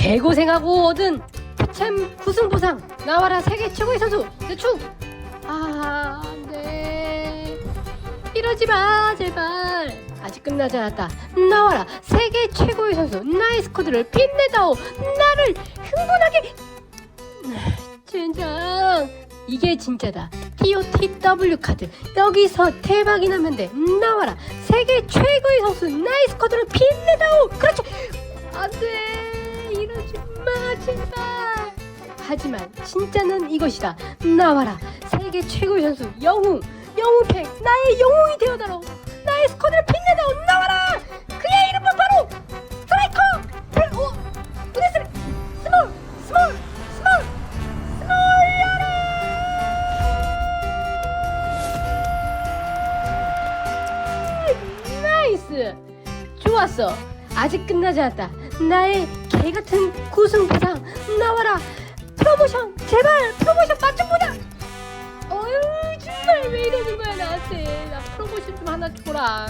개고생하고 얻은 참 구승보상 나와라 세계 최고의 선수 대충. 아 안돼 이러지 마 제발. 아직 끝나지 않았다. 나와라 세계 최고의 선수 나의 스쿼드를 빛내다오. 나를 흥분하게. 젠장. 이게 진짜다. TOTW 카드. 여기서 대박이 나면 돼. 나와라 세계 최고의 선수 나의 스쿼드를 빛내다오. 그렇지. 안돼 제발 하지만 진짜는 이것이다. 나와라. 세계 최고의 선수 영웅 영웅팩 나의 영웅이 되어다오 나의 스쿼드를 빛내다오 나와라! 그의 이름은 바로 스트라이커! 별- 어? 부대스리 스몰 스몰 스몰 스몰 나이스! 좋았어. 아직 끝나지 않았다. 나의 개 같은 구승 보상 나와라 프로모션! 제발 프로모션 맛 좀 보자! 어휴 정말 왜 이러는 거야 나한테. 나 프로모션 좀 하나 줘라